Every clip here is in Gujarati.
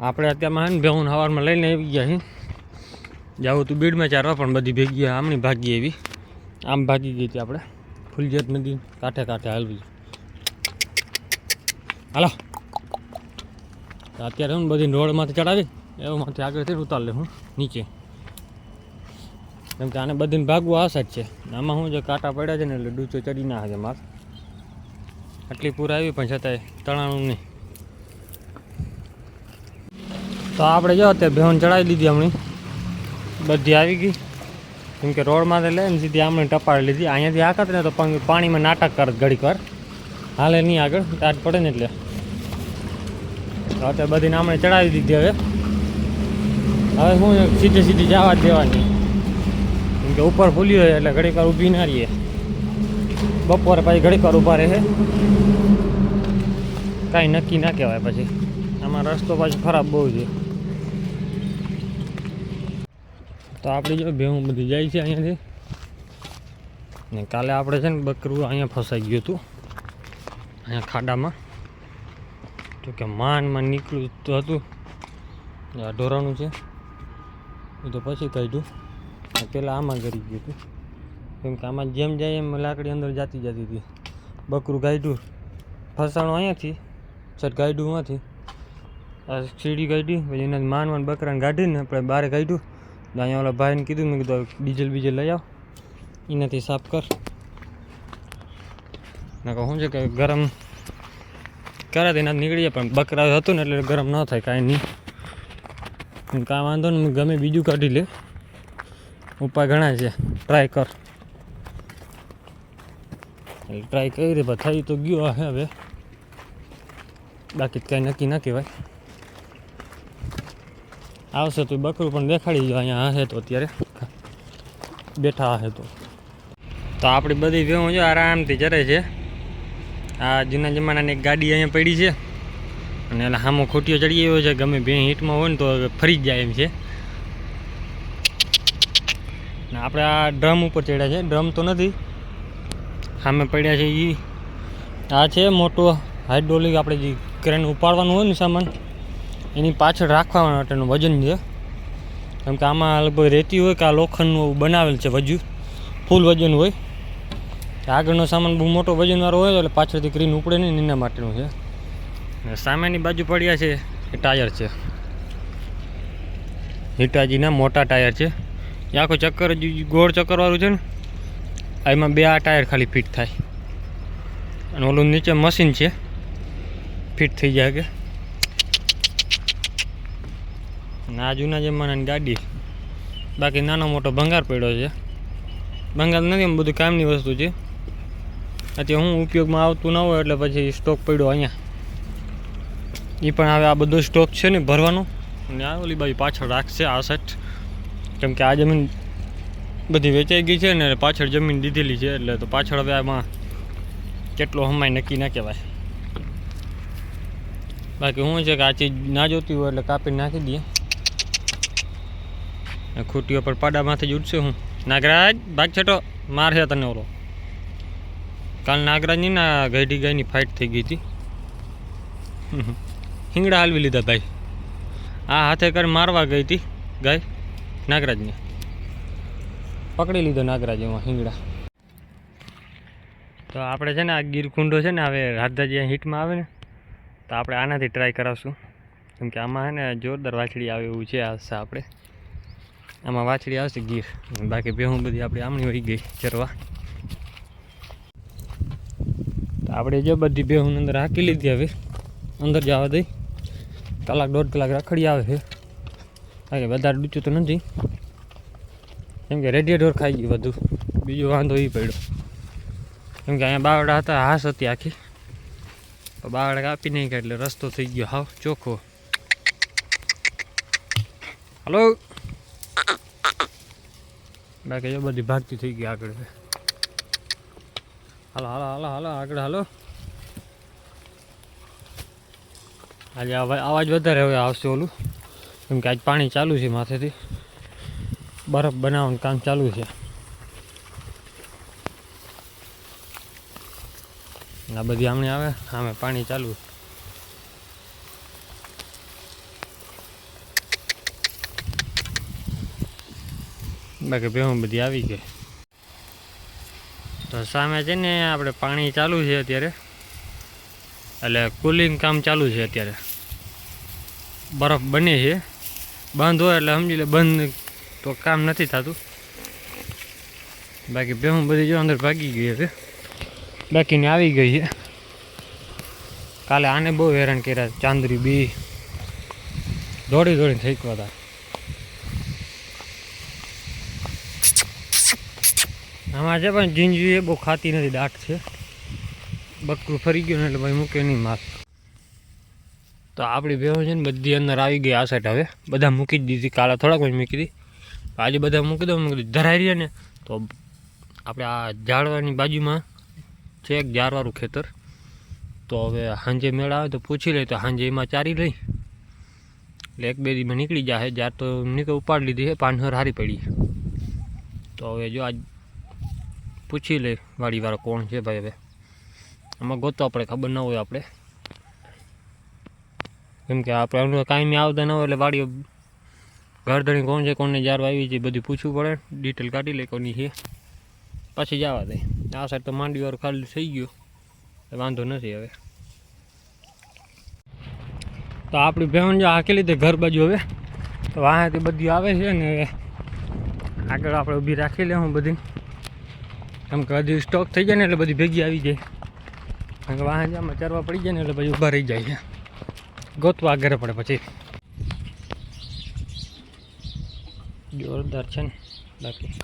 આપણે અત્યારમાં ને ભેહું સવારમાં લઈને આવી ગયા છીએ જાવું તું બીડમાં ચારવા, પણ બધી ભેગી આમની ભાગી એવી આમ ભાગી ગઈ હતી આપણે. ફૂલજત નદી કાંઠે કાંઠે હાલવી. હાલો. અત્યારે હું બધી રોડમાંથી ચડાવી, એમાંથી આગળથી ઉતાર લે હું, નીચે. કેમ કે આને બધીને ભાગવું આ સાઈડ છે. આમાં હું જે કાંટા પડ્યા છે ને એટલે ડૂચો ચડી ના છે માર. આટલી પૂર આવી, પણ છતાંય તણાણું નહીં. તો આપણે જો અત્યારે ભેવન ચડાવી દીધી હમણાં. બધી આવી ગઈ. કેમ કે રોડમાંથી લઈને સીધી આમણે ટપાડી લીધી. અહીંયાથી આખત ને તો પાણીમાં નાટક કરત ઘડીક વાર. હાલે નહીં આગળ ટાટ પડે ને એટલે. અત્યારે બધીને આમણે ચડાવી દીધી હવે. હવે હું સીધે સીધી જવા દેવાની. કેમ કે ઉપર ફૂલ્યું હોય એટલે ઘડીક વાર ઊભી ના રહીએ. બપોરે પછી ઘડીક વાર ઊભા રહે. કાંઈ નક્કી ના કહેવાય પછી. આમાં રસ્તો પાછો ખરાબ બહુ છે. તો આપણે જો ભેહું બધી જાય છે અહીંયાથી. ને કાલે આપણે છે ને બકરું અહીંયા ફસાઈ ગયું હતું. અહીંયા ખાડામાં. તો કે માનમાં નીકળ્યું તો હતું. આ ઢોરાનું છે. એ તો પછી કાઢ્યું. પહેલાં આમાં ગરી ગયું હતું. કેમ કે આમાં જેમ જાય એમ લાકડી અંદર જાતી જતી હતી. બકરું ગાઢ્યું ફસાણું અહીંયાથી. સર આ સીડી કાઢી પછી એના માન માન બકરાને કાઢીને આપણે બહાર તો અહીંયા ઓલા ભાઈને કીધું, મેં કીધું ડીઝલ બીજલ લઈ આવ. એનાથી સાફ કર. નકર શું છે કે ગરમ કરે તો એના નીકળીએ, પણ બકરા હતું ને એટલે ગરમ ન થાય, કાંઈ નહીં. કાંઈ વાંધો નહીં ગમે બીજું કાઢી લે. ઉપાય ઘણા છે. ટ્રાય કર. એટલે ટ્રાય કરી, પણ થઈ તો ગયો હવે. બાકી કાંઈ નક્કી ના કહેવાય. આવશે તો બકરું પણ દેખાડી જો અહીંયા હશે તો અત્યારે બેઠા હશે તો. તો આપણી બધી ભેહું જો આરામથી ચરે છે. આ જૂના જમાનાની એક ગાડી અહીંયા પડી છે. અને એટલે હામો ખોટીઓ ચડી ગયો છે ગમે ભે હીટમાં હોય ને તો ફરી જ જાય એમ છે. ને આપણે આ ડ્રમ ઉપર ચડ્યા છે. ડ્રમ તો નથી. સામે પડ્યા છે એ આ છે મોટો હાઇડ્રોલિક આપણે જે ક્રેન ઉપાડવાનું હોય ને સામાન. એની પાછળ રાખવા માટેનું વજન છે. કેમ કે આમાં લગભગ રેતી હોય કે આ લોખંડનું બનાવેલ છે વજુ, ફૂલ વજન હોય. આગળનો સામાન બહુ મોટો વજનવાળો હોય એટલે પાછળથી ક્રીન ઉપડે નહીં એના માટેનું છે. સામેની બાજુ પડ્યા છે એ ટાયર છે. હિટાજીના મોટા ટાયર છે. એ આખો ચક્કર ગોળ ચક્કરવાળું છે ને એમાં બે આ ટાયર ખાલી ફિટ થાય. અને ઓલું નીચે મશીન છે. ફિટ થઈ જાય કે. અને આ જૂના જમાનાની ગાડી બાકી નાનો મોટો ભંગાર પડ્યો છે. ભંગાર નથી એમ બધું કામની વસ્તુ છે. અત્યારે હું ઉપયોગમાં આવતું ના હોય એટલે પછી સ્ટોક પડ્યો અહીંયા. એ પણ હવે આ બધો સ્ટોક છે ને ભરવાનો. અને આ ઓલી બાજુ પાછળ રાખશે આ સેટ કેમ કે આ જમીન બધી વેચાઈ ગઈ છે ને પાછળ જમીન દીધેલી છે એટલે તો પાછળ હવે આમાં કેટલો હમાય નક્કી ના કહેવાય. બાકી શું છે કે આ ચીજ ના જોતી હોય એટલે કાપી નાખી દઈએ. ખૂટીઓ પર પાડામાંથી જ ઉઠશે હું. નાગરાજ, ભાગ છેટો. માર છે તને ઓલો. કાલ નાગરાજની ના ગઈડી ગાયની ફાઇટ થઈ ગઈ હતી. હિંગડા હાલવી લીધા ભાઈ. આ હાથે કરી મારવા ગઈ હતી ગાય, નાગરાજને. પકડી લીધો નાગરાજ એમાં હિંગડા. તો આપણે છે ને આ ગીરકુંડો છે ને હવે રાધાજી હિટમાં આવે ને, તો આપણે આનાથી ટ્રાય કરાવશું. કેમ કે આમાં છે ને જોરદાર વાછડી આવે એવું છે આશા આપણે આમાં વાછડી આવશે ગીર. બાકી ભેહું બધી આપણી આમણી વહી ગઈ ચરવા. આપણે જો બધી ભેહું અંદર હાકી લીધી હવે. અંદર જવા દઈ. કલાક દોઢ કલાક રખડી આવે છે. બાકી વધારે ડૂચું તો નથી. કેમ કે રેડિયેટર ખાઈ ગયું બધું. બીજો વાંધો એ પડ્યો. કેમ કે અહીંયા બાવડા હતા, હાસ હતી આખી. બાવડા કાપી નહીં ગયા એટલે રસ્તો થઈ ગયો હાવ ચોખ્ખો. હલો બાકી એ બધી ભાગતી થઈ ગઈ આગળ. હાલો હાલો હાલો હાલો, આગળ હાલો. આજે અવાજ અવાજ વધારે હવે આવશે ઓલું. કેમ કે આજ પાણી ચાલુ છે માથેથી. બરફ બનાવવાનું કામ ચાલુ છે. આ બધી આમણે આવે, આમે પાણી ચાલુ. બાકી ભેહું બધી આવી ગઈ. તો સામે છે ને આપણે પાણી ચાલુ છે અત્યારે. એટલે કુલિંગ કામ ચાલુ છે અત્યારે. બરફ બને છે. બંધ હોય એટલે સમજી લે, બંધ તો કામ નથી થતું. બાકી ભેહું બધી જો અંદર ભાગી ગઈ છે બાકીને આવી ગઈ છે. કાલે આને બહુ હેરાન કર્યા ચાંદરી બી. દોડી દોડીને થઈ ગયા હતા. આમાં છે પણ જીંજવી એ બહુ ખાતી નથી દાટ છે. બકરું ફરી ગયું ને એટલે ભાઈ મૂકે નહીં માસ તો આપણી ભેહો છે ને બધી અંદર આવી ગઈ આ સાઈડ હવે. બધા મૂકી જ દીધી, કાલે થોડાક જ મૂકી દીધી. આજે બધા મૂકી દો, મૂકી ધરાઈ રહ્યા ને તો આપણે આ ઝાડવાની બાજુમાં છે એક ઝાડવાળું ખેતર. તો હવે સાંજે મેળ આવે તો પૂછી લઈએ તો સાંજે એમાં ચારી લઈ. એટલે એક બે દીમાં નીકળી જાય ઝાડ તો નીકળ ઉપાડી લીધી છે પાનહર હારી પડી તો હવે જો આજ પૂછી લે વાડીવાળો કોણ છે ભાઈ હવે. આમાં ગોતો આપણે, ખબર ના હોય આપણે. કેમ કે આપણે કાંઈ આવતા ન હોય એટલે વાડીઓ ઘરધણી કોણ છે, કોણને જાર આવી છે બધું પૂછવું પડે. ડિટેલ કાઢી લે કોની છે. પછી જવા દે. આ સાઈડ તો માંડવીવાળું ખાલી થઈ ગયું. એટલે વાંધો નથી હવે. તો આપણી બહેન જો હાંકી લીધે ઘર બાજુ હવે. તો વાંથી બધી આવે છે ને, આગળ આપણે ઊભી રાખી લે હું બધી. કેમ કે હજી સ્ટોક થઈ જાય ને એટલે બધી ભેગી આવી જાય. કારણ કે વાહન આમાં ચરવા પડી જાય ને એટલે પછી ઊભા રહી જાય છે. ગોતવા આગળ પડે પછી. જોરદાર છે ને બાકી.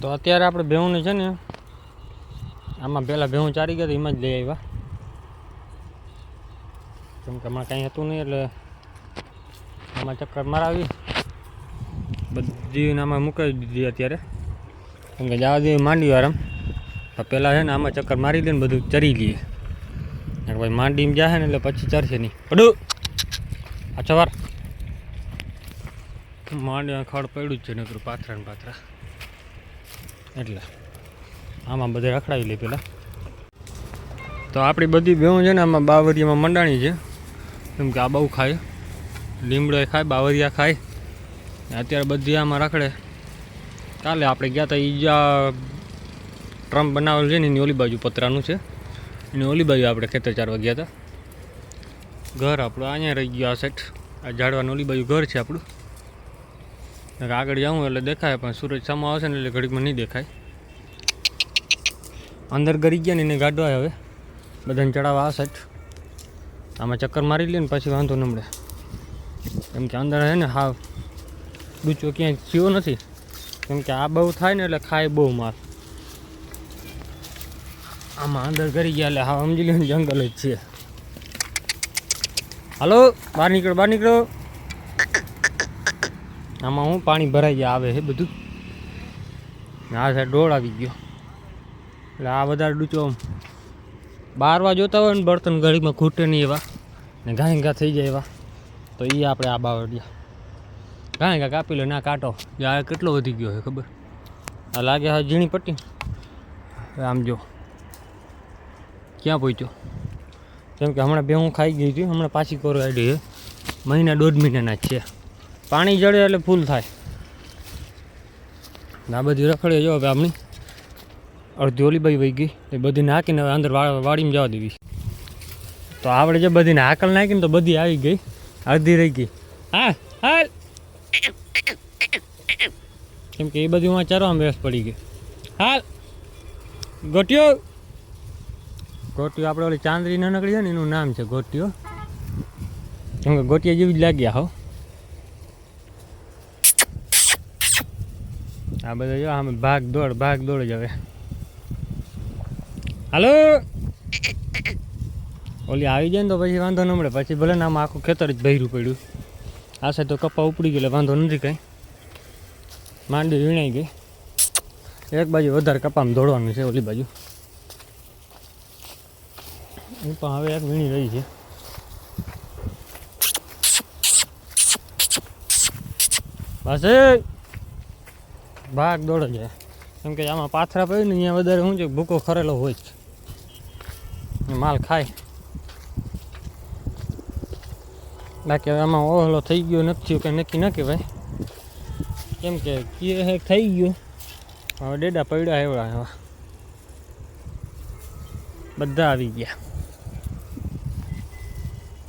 તો અત્યારે આપણે ભેહુંને છે ને આમાં પહેલાં ભેહું ચારી ગયા તો એમાં જ લઈ આવ્યા. કેમ કે આમાં કાંઈ હતું નહીં એટલે આમાં ચક્કર મરાવી. બધી આમાં મૂકાવી દીધી અત્યારે. કેમ કે જવા દઈએ માંડી આરામ પહેલાં છે ને આમાં ચક્કર મારી દે ને બધું ચરી લઈએ. ભાઈ માંડીમાં જાય ને એટલે પછી ચરશે નહીં. પડું અચ્છા વાર માંડી ખડ પડ્યું જ છે, નકરું પાથરા ને પાથરા. એટલે આમાં બધે રખડાવી લે પેલા. તો આપણી બધી બેવું છે ને આમાં બાવરીમાં મંડાણી છે. કેમ કે આ બહુ ખાય. લીમડો ખાય, બાવરિયા ખાય. અત્યારે બધી આમાં રખડે. કાલે આપણે ગયા હતા ઈજા ટ્રમ્પ બનાવેલું છે ને, એની ઓલી બાજુ પતરાનું છે. એની ઓલી બાજુ આપણે ખેતર ચારવા ગયા હતા ઘર આપણું અહીંયા રહી ગયું, આ સેટ આ ઝાડવાની ઓલી બાજુ ઘર છે આપણું. આગળ જાઉં એટલે દેખાય, પણ સૂરજ સામો આવશે ને એટલે ઘડીકમાં નહીં દેખાય. અંદર ગરી ગયા ને એને ગાઢવાય હવે. બધાને ચડાવવા આ સેટ આમાં ચક્કર મારી લે ને, પછી વાંધો ન મળે. કેમ કે અંદર છે ને હા ડૂચો ક્યાંય થયો નથી. કેમ કે આ બહુ થાય ને એટલે ખાય બહુ માર. આમાં અંદર કરી ગયા એટલે હા સમજી લે જંગલ જ છે. હાલો, બહાર નીકળો બહાર નીકળો. આમાં હું પાણી ભરાઈ ગયા આવે છે બધું. આ સાઈડ ડોળ આવી ગયો. એટલે આ બધા ડૂચો બારવા જોતા હોય ને બળતણ ઘડીમાં ખૂટે નહીં એવા. ને ઘાંઘા થઈ જાય એવા. તો એ આપણે આ બાવડિયા કાંઈ કાંઈ કાપી લો, ના કાંટો. આ કેટલો વધી ગયો છે ખબર? આ લાગે હા ઝીણી પટ્ટી. આમ જો. ક્યાં પહોંચ્યો? કેમ કે હમણાં બે હું ખાઈ ગઈ હતી, હમણાં પાછી કોરો આડી છે. મહિના દોઢ મહિનાના જ છે. પાણી જડે એટલે ફૂલ થાય. ના બધી રખડે જો હવે આપણી. અડધી ઓલી વહી ગઈ. એ બધીને નાખીને અંદર વાળીમાં જવા દેવી તો આપણે જે બધીને હાકલ નાખીને તો બધી આવી ગઈ. અડધી રહી ગઈ. હા, હાલ. કેમ કે એ બધું માં ચરવામાં વ્યસ્ત પડી ગઈ. હાલ. ગોટિયો ગોટિયો આપણે ઓલી ચાંદરી નાનકડી છે ને એનું નામ છે ગોટિયો કેમ કે ગોટિયા જેવી જ લાગ્યા હો. આ બધા જો આમ ભાગ દોડ ભાગ દોડ જ હવે. હાલો. ઓલી આવી જાય ને તો પછી વાંધો ન મળે. પછી ભલે ને આમાં આખું ખેતર જ ભર્યું પડ્યું. આ સાઈડ તો કપા ઉપડી ગયેલો, વાંધો નથી કાંઈ. માંડી વીણાઈ ગઈ. એક બાજુ વધારે કપામાં દોડવાનું છે, ઓલી બાજુ. એ પણ હવે એક વીણી રહી છે. પાસે ભાગ દોડે છે. કેમ કે આમાં પાથરા પડ્યું ને, અહીંયા વધારે શું છે, ભૂકો ખરેલો હોય જ. માલ ખાય. બાકી હવે આમાં ઓહલો થઈ ગયો, નથી થયો કંઈ નક્કી ના કહેવાય. કેમ કે હેક થઈ ગયું. હવે ડેડા પડ્યા એવડા એવા. બધા આવી ગયા.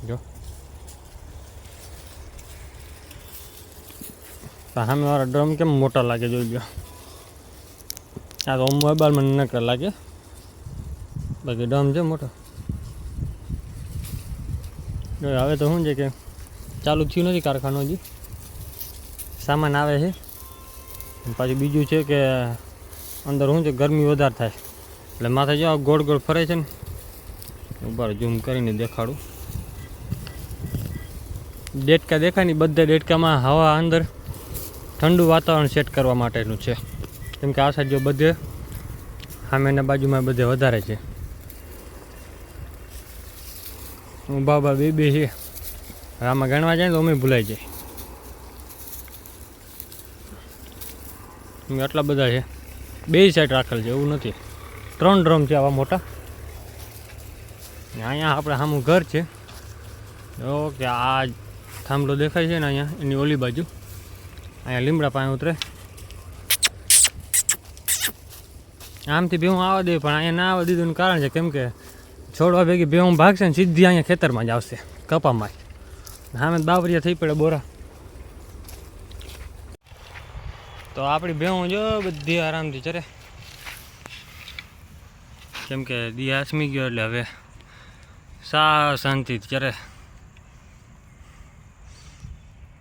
જો. સામે વાળા ડ્રમ કેમ મોટા લાગે જોઈ ગયો આ તો મોબાઈલમાં નકર લાગે. બાકી ડ્રમ છે મોટો. હવે તો શું છે કે ચાલુ થયું નથી કારખાનું હજી. સામાન આવે છે. પાછું બીજું છે કે અંદર શું છે, ગરમી વધારે થાય. એટલે માથે જો ગોળ ગોળ ફરે છે ને ઉપર ઝૂમ કરીને દેખાડું. ડેટકા દેખાય ને, બધા ડેટકામાં હવા અંદર ઠંડુ વાતાવરણ સેટ કરવા માટેનું છે. કેમ કે આ સાઈડ જો બધે સામેના બાજુમાં બધે વધારે છે. હું બાબા બે બે છે. હવે આમાં ગણવા જાય તો અમે ભૂલાઈ જાય. આટલા બધા છે. બે સાઈડ રાખેલ છે, એવું નથી. ત્રણ ડ્રમ છે આવા મોટા. અહીંયા આપણે સામું ઘર છે. ઓકે આ થાંભલો દેખાય છે ને અહીંયા, એની ઓલી બાજુ. અહીંયા લીમડા પાસે ઉતરે. આમથી ભેહું આવવા દે, પણ અહીંયા ના આવવા દીધું કારણ છે, કેમ કે છોડવા ભેગી ભેહું ભાગશે ને સીધી અહીંયા ખેતરમાં જ આવશે, કપામાં સામે બાવરિયા થઈ પડે બોરા. તો આપણી ભેહું જો બધી આરામથી ચરે. કેમ કે દી આસમી ગયો એટલે હવે સા શાંતિથી ચરે.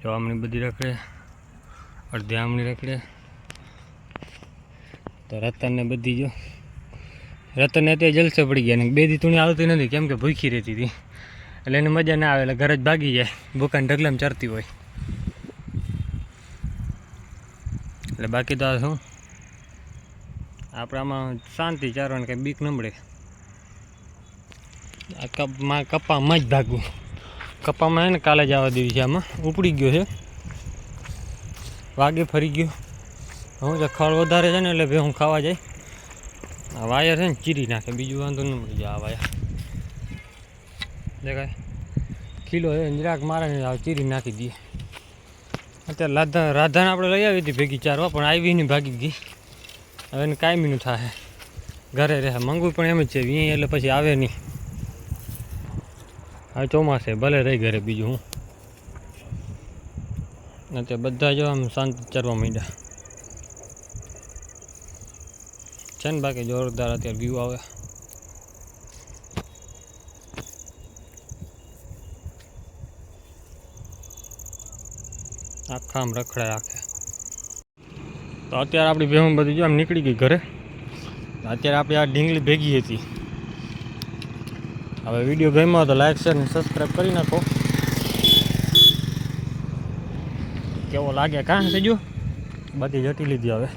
જો આમની બધી રખડે, અડધી આમની રખડે. તો રતનને બધી જો રતનને તે જલસે પડી ગયા ને, બે દી તુણી આવતી નથી, કેમ કે ભૂખી રહેતી હતી. એટલે એને મજા ના આવે, એટલે ઘરે જ ભાગી જાય. ભૂકાન ઢગલમ ચરતી હોય. એટલે બાકી તો આ શું? આપણે આમાં શાંતિ ચારવાનું કંઈ બીક ન મળે. આ કપમાં કપામાં જ ભાગવું. કપામાં હે ને કાલે આવવા દેવી છે આમાં. ઉપડી ગયો છે. વાગે ફરી ગયો. હું જે ખળ વધારે છે ને એટલે ભેહું ખાવા જાય. આ વાયર છે ને ચીરી નાખે, બીજું વાંધો ન મળી. જાય આ વાયર. દેખાય. કિલો એ જરાક મારે ચીરી નાખી દઈએ. અત્યારે રાધા રાધાને આપણે લઈ આવી હતી ભેગી ચારવા પણ આવી નહીં, ભાગી ગઈ. હવે એને કાયમીનું થાય. ઘરે રહે, મંગવું પણ એમ જ છે અહીં એટલે પછી આવે નહીં. હવે ચોમાસે ભલે રહી ઘરે બીજું હું. અત્યારે બધા જો આમ શાંત ચરવા માંડ્યા. છે ને બાકી જોરદાર અત્યારે વ્યૂ આવે. આખા આમ રખડાય રાખે. તો અત્યારે આપણી ભેહું બધી જો આમ નીકળી ગઈ ઘરે. અત્યારે આપણે આ ઢીંગલી ભેગી હતી. હવે વીડિયો ગમ્યો તો લાઈક શેર અને સબસ્ક્રાઈબ કરી નાખો. કેવો લાગે? કાં સેજો બધી જટી લીધી હવે.